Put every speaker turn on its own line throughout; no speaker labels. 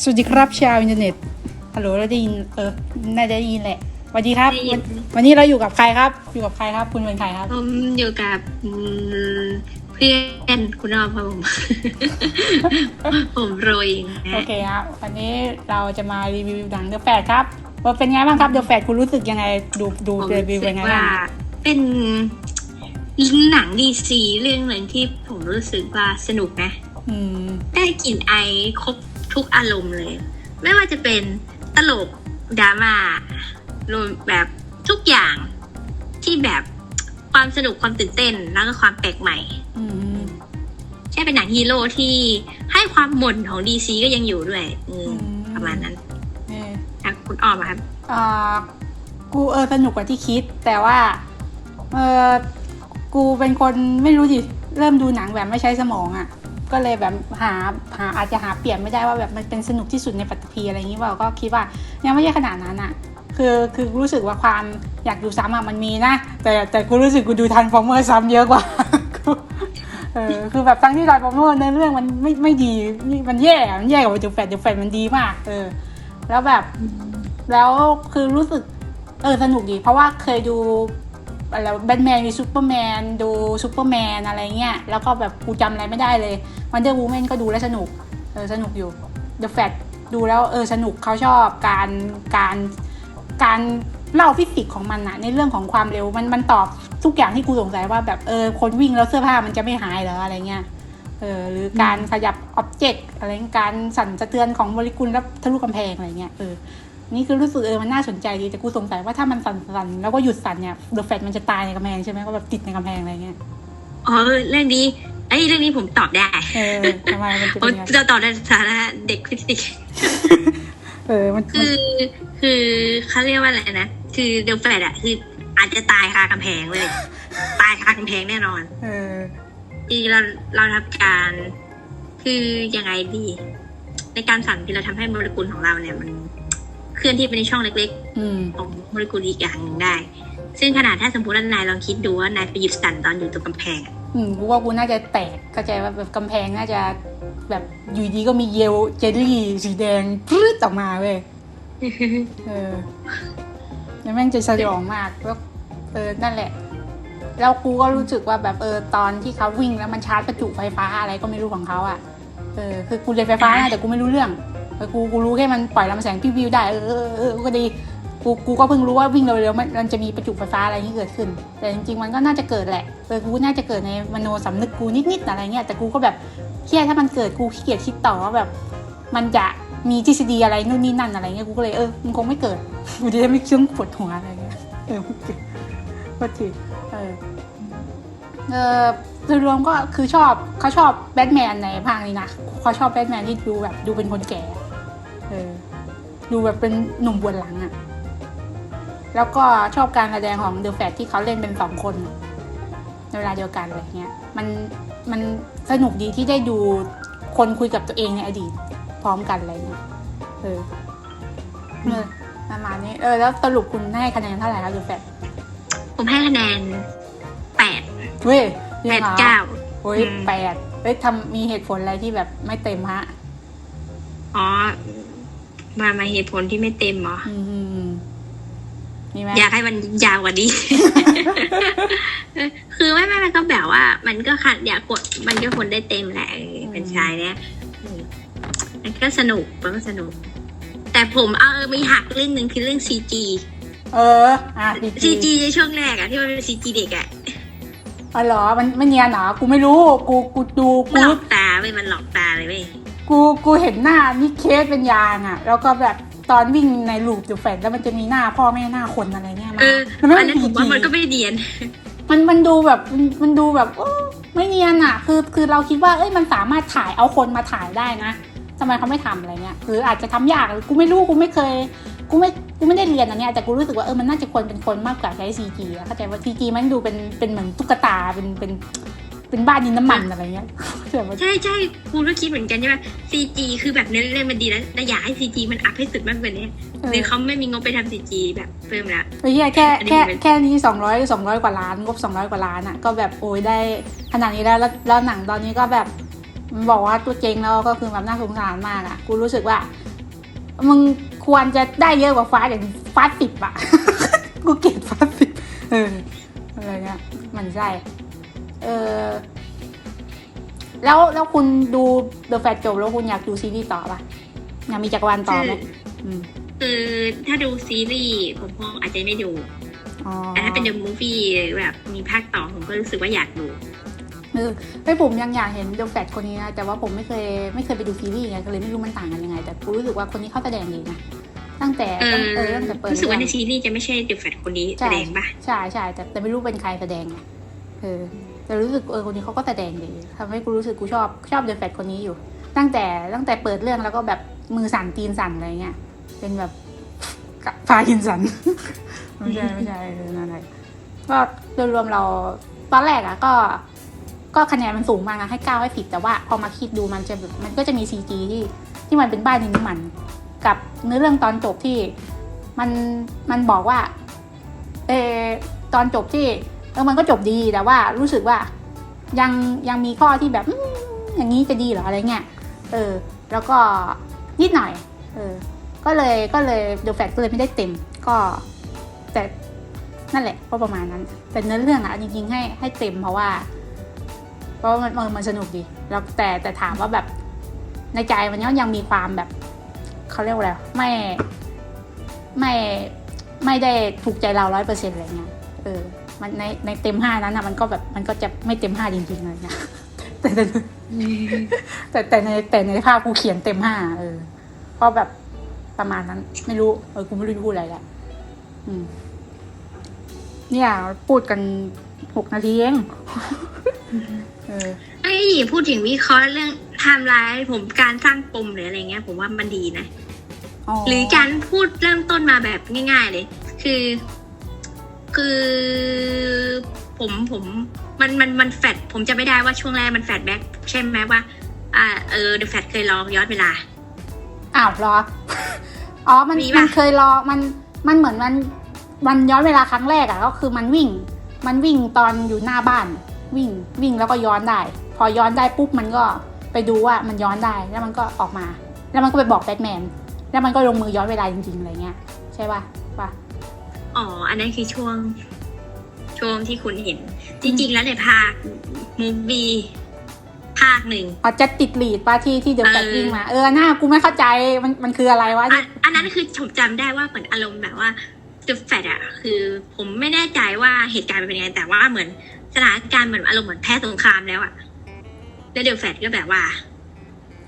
สวัสดีครับชาวอินเทอร์เน็ต ฮัลโหลเราได้ยิน เออ น่าจะได้ยินแหละ สวัสดีครับ
ได้ยิน
วันวันนี้เราอยู่กับใครครับ อยู่กับใครครับ คุณเป็นใครครับ
ผมอยู่กับอืมเพื่อนคุณอ้อมครับผม ผมโรยเอง
โอ
นะ
เคครับวันนี้เราจะมารีวิวหนังเดอะแฟดครับว่าเป็นไงบ้างครับเดอะแฟดคุณรู้สึกยังไง ดูดู
ผม
รี
รู้
วิว
สึ
เป็น
ก
ไง
ว่า
บ้าง
เป็นหนังดีซีเรื่องหนึ่งที่ผมรู้สึกว่าสนุกนะ
อืม
ได้กลิ่นไอครบ ทุกอารมณ์เลย ไม่ว่าจะเป็นตลกดราม่ารวมแบบทุกอย่างที่แบบความสนุกความตื่นเต้นแล้วก็ความแปลกใหม่
อืม
ใช่เป็นหนังฮีโร่ที่ให้ความหม่นของดีซีก็ยังอยู่ด้วยอืมประมาณนั้น
นี่
อะคุณออมอะครับ
อ่ากูเออสนุกกว่าที่คิด แต่ว่า เออกูเป็นคนไม่รู้ดิเริ่มดูหนังแบบไม่ใช้สมองอะ่ะ ก็เลยแบบหาหาอาจจะหาเปลี่ยนไม่ได้ว่าแบบมันเป็นสนุกที่สุดในปัตตภีอะไรอย่างนี้เปล่าก็คิดว่ายังไม่ใช่ขนาดนั้นอะ่ะคือคือรู้สึกว่าความอยากดูซ้ำอะมันมีนะ แต่แต่กูรู้สึกกูดูทันฟอร์เมอร์ซ้ำเยอะกว่าเออคือแบบทั้งที่ทันฟอร์เมอร์ในเรื่องมันไม่ไม่ดีมันแย่อะมันแย่กว่าเดอะแฟดเดอะแฟดมันดีมากเออแล้วแบบแล้วคือรู้สึกเออสนุกดี เพราะว่าเคยดู อะไรแบทแมนมีซูเปอร์แมนดูซูเปอร์แมนอะไรเงี้ยแล้วก็แบบกูจำอะไรไม่ได้เลยวันเดอร์วูแมนก็ดูแล้วสนุกเออสนุกอยู่ The f a t ดูแล้วเออสนุกเขาชอบการการการเล่าฟิสิกส์ของมันอะในเรื่องของความเร็วมันมันตอบทุกอย่างที่กูสงสัยว่าแบบเออคนวิ่งแล้วเสื้อผ้ามันจะไม่หายเหรออะไรเงี้ยเออหรือการขยับอ็อบเจกต์อะไรการสั่นสะเทือนของโมเลกุลแล้วทะลุกำแพงอะไรเงี้ยเออ นี่คือรู้สึกเออมันน่าสนใจดีแต่กูสงสัยว่าถ้ามันสั่นๆแล้วก็หยุดสั่นเนี่ยเดอะแฟตมันจะตายในกำแพงใช่ไหมก็แบบติดในกำแพงอะไรเงี้ย
อ๋อเรื่องนี้ไอ้ยเรื่องนี้ผมตอบได้
เออทำไมมันจะ
ผม
เป็นยังไง
จะตอบในฐานะเด็กฟิสิกส์
เออมัน
คือคือเขาเรียกว่าอะไรนะคือเดลแฟลตอะคืออาจจะตายคากำแพงเลย ตายคากำแพงแน่นอน
เออ
ที่เราเราทำการคือยังไงดี ในการสั่นคือเราทำให้โมเลกุลของเราเนี่ยมัน เคลื่อนที่ไปในช่องเล็ก
อืม
ๆของโมเลกุลอีกอย่างหนึ่งได้ ซึ่งขนาดถ้าสมมติว่านายลองคิดดูว่านายไปหยุดสั่นตอนอยู่ตรงกำแพงอะ
อืมกูว่ากูน่าจะแตกเข้าใจว่าแบบกำแพงน่าจะแบบอยู่ดีก็มีเยลเจลลี่สีแดงพรืดออกมาเว้ยเออแล้วแม่งจะสยองมากแล้วเออนั่นแหละ แล้วกูก็รู้สึกว่าแบบเออตอนที่เขาวิ่งแล้วมันชาร์จประจุไฟฟ้าอะไรก็ไม่รู้ของเขาอะเออคือกูเรียนไฟฟ้านะแต่กูไม่รู้เรื่องเออ กูกูรู้แค่มันปล่อยลำแสงพิวได้เออเออก็ดีกูกูก็เพิ่งรู้ว่าวิ่งเร็วๆมันมันจะมีประจุไฟฟ้าอะไรนี้เกิดขึ้น แต่จริงๆมันก็น่าจะเกิดแหละเออกูน่าจะเกิดในมโนสำนึกกูนิดๆอะไรเงี้ยแต่กูก็แบบเครียดถ้ามันเกิดกูขี้เกียจคิดต่อว่าแบบ มันจะมีทฤษฎีอะไรนู่นนี่นั่นอะไรเงี้ยกูก็เลยเออมันคงไม่เกิดกูจะได้ไม่เครื่องปวดหัวอะไรเงี้ยเออก็ทีเออเออโดยรวมก็คือชอบเขาชอบแบทแมนในภาคนี้นะเขาชอบแบทแมนที่ดูแบบดูเป็นคนแก่ เออดูแบบเป็นหนุ่มบวนหลังอะ่ะ แล้วก็ชอบการแสดงของเดอะแฟตที่เขาเล่นเป็นสองคนในเวลาเดียวกันอะไรเงี้ย มันมันสนุกดีที่ได้ดูคนคุยกับตัวเองในอดีต พร้อมกันอะไรเงี้ยเออเออประมาณนี้ เออ แล้วสรุปคุณให้คะแนนเท่าไหร่ครับเดอะแฟต
ผมให้คะแนนแปด
เว้ย
แป
ยัง
ด
เหรอ
เก้า
โอ้ย
อืม
แปดเอ้ยทำมีเหตุผลอะไรที่แบบไม่เต็มฮะ
อ๋อ มามาเหตุผลที่ไม่เต็มเหรอ
อืมมีไหม
อยากให้มันยาวกว่านี้ คือไม่ไม่มันก็แบบว่า มันก็ขัดอยากกด มันก็คนได้เต็มแหละเออเป็นชายเนี่ยอืมมันก็สนุกมันก็สนุก แต่ผมเอาเออมีหักเรื่องหนึ่งคือเรื่องซีจี
เออ อะดี
ซีจีในช่วงแรกอะที่มันเป็นซีจีเด็กอะ
อ๋อเหรอ มันไม่เนียนเหรอ กูไม่รู้ กู กูดู กู
มันหล
รู้
อกตาเว้ยมันหลอกตาเลยเว้ย
กูกูเห็นหน้านิเคสเป็นยางอะ แล้วก็แบบตอนวิ่งในลูปอยู่แฟนแล้วมันจะมีหน้าพ่อแม่หน้าคนอะไรเนี่ยมา
เออ
แล้วไม่
อันนั้นผมว่ามันก็
จริง
ไม่เดียน
ๆมันมันดูแบบมันมันดูแบบโอ้ไม่เนียนอะ คือคือเราคิดว่าเอ้ยมันสามารถถ่ายเอาคนมาถ่ายได้นะทำไมเขาไม่ทำอะไรเงี้ยหรืออาจจะทำยากหรือกูไม่รู้กูไม่เคยกูไม่กูไม่ได้เรียนอันเนี้ยแต่กูรู้สึกว่าเออมันน่าจะควรเป็นคนมากกว่าใช้ซีจีอะเข้าใจว่าซีจีมันดูเป็นเป็นเหมือนตุ๊กตาเป็นเป็น เป็นบ้านดินน้ำมันอะไรเงี้ยแบบว่า
ใช่ใช่กูก็คิดเหมือนกันใช่ไหมซีจีคือแบบเน้นเล่นมันดีแล้วแต่อยากให้ซีจีมันอัพให้สุดมากกว่านี้
เอ
หรือ
อ
เขาไม่มีงบไปทำซีจีแบบเพิ่มละ
ไอ้เหี้ยแค่
อันนี้
แค่
เป็น
แค่นี้สองร้อยสองร้อยกว่าล้านงบสองร้อยกว่าล้านอะก็แบบโอ้ยได้ขนาดนี้แล้วแล้วแล้วหนังตอนนี้ก็แบบมันบอกว่าตัวเจงแล้วก็คือแบบน่าสงสารมากอะกูรู้สึกว่ามึงควรจะได้เยอะกว่าฟ้าอย่างฟ้าสิบอะกูเกลียดฟ้าสิบเอออะไรเงี้ยมันใช่ เออแล้วแล้วคุณดูเดอะแฟตจบแล้วคุณอยากดูซีรีส์ต่อปะอยากมีจักรวาลต่อไหมอืม
คือถ้าดูซีรีส์ผมคงอาจจะไม่ดู
อ๋อ
แต่ถ้าเป็นเดอะมูฟวี่แบบมีภาคต่อผมก็รู้สึกว่าอยากดู
เออไม่ผมยังอยากเห็นเดอะแฟตคนนี้นะ แต่ว่าผมไม่เคยไม่เคยไปดูซีรีส์ไงก็เลยไม่รู้มันต่างกันยังไง แต่กูรู้สึกว่าคนนี้เขาแสดงดีนะตั้งแต่
เอ
ตั้ง
อ
เออตั้งแต่เปิด
รู้สึกว่าใน
เรื่อง
ซีรีส์จะไม่ใช่เดอะแฟตคนนี้แสดงปะ
ใช่ใช่แต่แต่ไม่รู้เป็นใครแสดงไงเออ แต่รู้สึกเออคนนี้เขาก็แสดงดีทำให้กูรู้สึกกูชอบชอบเดอะแฟตคนนี้อยู่ ตั้งแต่ตั้งแต่เปิดเรื่องแล้วก็แบบมือสั่นตีนสั่นอะไรเงี้ยเป็นแบบพากินสัน ไม่ใช่ไม่ใช่เออนั่นแหละก็โดยรวมเราตอนแรกอะก็ ก็คะแนนมันสูงมากนะให้เก้าให้สิบแต่ว่าพอมาคิดดูมันจะแบบมันก็จะมีซีจีที่ที่มันเป็นบ้านดินน้ำมัน กับเนื้อเรื่องตอนจบที่มันมันบอกว่าเออตอนจบที่ เออมันก็จบดีแต่ว่ารู้สึกว่ายังยังมีข้อที่แบบอย่างนี้จะดีหรออะไรเงี้ยเออ แล้วก็นิดหน่อย เออ ก็เลยก็เลยเดอะแฟกก็เลยไม่ได้เต็ม ก็แต่นั่นแหละก็ประมาณนั้นแต่เนื้อเรื่องอะจริงๆให้ให้เต็มเพราะว่า เพราะมันมันมันสนุกดี แล้วแต่แต่ถามว่าแบบในใจมันก็ยังมีความแบบเขาเรียกว่าอะไรไม่ไม่ไม่ได้ถูกใจเราร้อยเปอร์เซ็นต์อะไรเงี้ยเออ มันในในเต็มห้านั้นอะมันก็แบบมันก็จะไม่เต็มห้าจริงๆเลยนะแต่แต่แต่แต่ในแต่ในภาพกูเขียนเต็มห้าเออเพราะแบบประมาณนั้น ไม่รู้เออกูไม่รู้จะพูดอะไรละอืม เนี่ย พูดกันหกนาทีเองเออ
ไอ้ยพูดถึงวิเคราะห์เรื่องไทม์ไลน์ผมการสร้างปมหรืออะไรเงี้ย ผมว่ามันดีนะหรือการพูดเริ่มต้นมาแบบง่าย ๆ เลย คือ คือผมผมมันมันมันแฟดผมจะไม่ได้ว่าช่วงแรกมันแฟดแบ็กใช่ไหมว่า อ่าเออเดอะแฟดเคยลองย้อนเวลา
อ้าวเหรอ อ๋อ มัน
มีปะ
มันเคยรอ มัน มันเหมือนมันมันย้อนเวลาครั้งแรกอะก็คือมันวิ่ง มันวิ่งตอนอยู่หน้าบ้าน วิ่ง วิ่งแล้วก็ย้อนได้ พอย้อนได้ปุ๊บมันก็ไปดูว่ามันย้อนได้ แล้วมันก็ออกมา แล้วมันก็ไปบอกแบทแมน แล้วมันก็ลงมือย้อนเวลาจริงๆอะไรเงี้ย ใช่ป่ะป่ะ
อ๋อ อันนั้นคือช่วง ช่วงที่คุณเห็น จริง ๆ แล้วในภาคมูฟวีภาคหนึ่ง
อ๋อจะติดลีดป่ะที่ที่เดอะแฟ
เออ
วิ่งมา เออหน้ากูไม่เข้าใจมันมันคืออะไรวะ
อันอันนั้นคือผมจำได้ว่าเหมือนอารมณ์แบบว่า The Fat อะคือผมไม่แน่ใจว่าเหตุการณ์มันเป็นยังไงแต่ว่าเหมือนสถานการณ์เหมือนอารมณ์เหมือนแพ้สงครามแล้วอะแล้วเดอะแฟตก็แบบว่า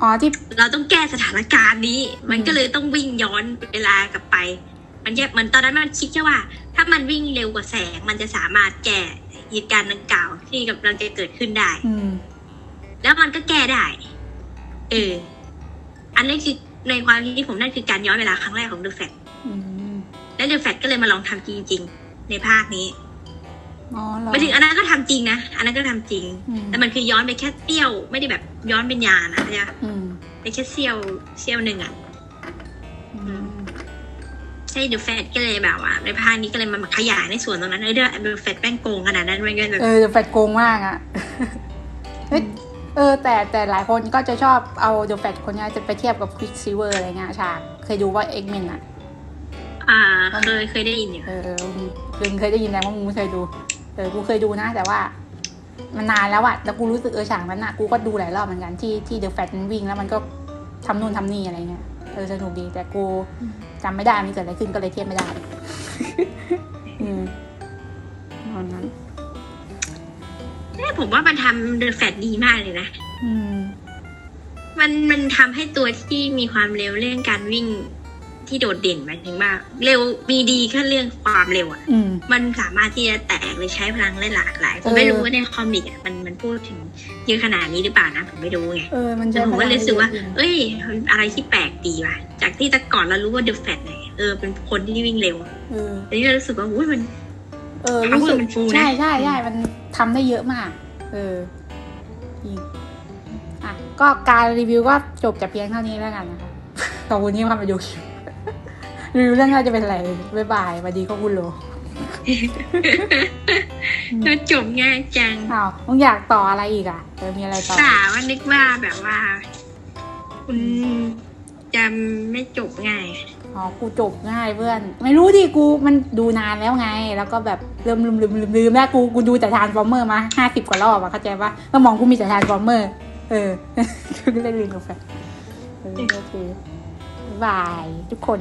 อ๋อที่
เราต้องแก้สถานการณ์นี้ มันก็เลยต้องวิ่งย้อนเวลากลับไป มันแยกมันตอนนั้นมันคิดแค่ว่า ถ้ามันวิ่งเร็วกว่าแสง มันจะสามารถแก้เหตุการณ์ดังกล่าวที่กำลังจะเกิดขึ้นได้
อืม
แล้วมันก็แก้ได้ เออ อันนี้คือในความคิดที่ผมนั่นคือการย้อนเวลาครั้งแรกของเดอะแฟต
อืม
แล้วเดอะแฟตก็เลยมาลองทำจริงๆ ในภาคนี้
อ๋อเหรอ
ไปถึงอันนั้นก็ทำจริงนะ อันนั้นก็ทำจริง
อืม
แต่มันคือย้อนไปแค่เสี้ยว ไม่ได้แบบย้อนเป็นยานอะใช่ไหม
อืม
ไปแค่เสี้ยวเสี้ยวหนึ่งอะ
อืม
ใช่เดอะแฟตก็เลยแบบว่า ในภาคนี้ก็เลยมาขยายในส่วนตรงนั้นเออเดอะแฟตแป้งโกงขนาดนั้นมันก็แบบ
เออแฟดโกงมากอะเฮ้ยเออแต่แต่หลายคนก็จะชอบเอาเดอะแฟดคนเนี้ยจะไปเทียบกับควิกซิเวอร์อะไรเงี้ยฉากเคยดูว่าเอ็กเมนอะ
อ่าเคยเคยได้ยินอยู่
เออเออมึงเคยได้ยินแล้วว่ามึงไม่เคยดูเออกูเคยดูนะ แต่ว่ามันนานแล้วอะแต่กูรู้สึกเออฉากนั้นอะกูก็ดูหลายรอบเหมือนกันที่ที่เดอะแฟดมันวิ่งแล้วมันก็ทำนู่นทำนี่อะไรเงี้ย เออสนุกดีแต่กูจำไม่ได้มันเกิดอะไรขึ้นก็เลยเทียบไม่ได้ อืมตอนนั้น
แต่ผมว่ามันทำเดอะแฟตดีมากเลยนะ
อืม
มันมันทำให้ตัวที่มีความเร็วเรื่องการวิ่ง ที่โดดเด่นหมายถึงว่า เร็วมีดีแค่เรื่องความเร็วอะ
อืม
มันสามารถที่จะแตกหรือใช้พลังได้หลากหลายผม
เออ
ไม่รู้ว่าในคอมิกอะมันมันพูดถึงเยอะขนาดนี้หรือเปล่านะผมไม่รู้ไง
เออ มัน
แต่
จะ
ผมก็เลยรู้สึกว่า
พลังเยอะจริง
เอ้ยมันอะไรที่แปลกดีว่ะ จากที่แต่ก่อนเรารู้ว่าเดอะแฟตเนี่ยเออ เป็นคนที่วิ่งเร็ว
เออ
อันนี้เรารู้สึกว่าอุ้ยมัน
เออ รู้สึก
power มันฟูนะ
ใช่ใช่ใช่มันทำได้เยอะมาก เออจริงอะ ก็การรีวิวก็จบแต่เพียงเท่านี้แล้วกันนะคะ ขอบคุณที่เข้ามาดูคลิป รีวิวเรื่องน่าจะเป็นอะไรบ๊ายบายสวัสดีขอบคุณโล
แล้วจบง่ายจัง
อ้าวมึงอยากต่ออะไรอีกอะเออมีอะไรต่อ
สาว่านึกว่าแบบว่า คุณจะไม่จบง่าย
อ๋อ กูจบง่ายเพื่อน ไม่รู้ดิกูมันดูนานแล้วไง แล้วก็แบบเริ่มลืมลืมลืมลืมแล้วกูกูดูแต่ทานฟอร์เมอร์มาห้าสิบกว่ารอบอะเข้าใจปะสมองกูมีแต่ทานฟอร์เมอร์ เออกูก็เลยลืมกาแฟเออโอเคบ๊ายบาย ทุกคน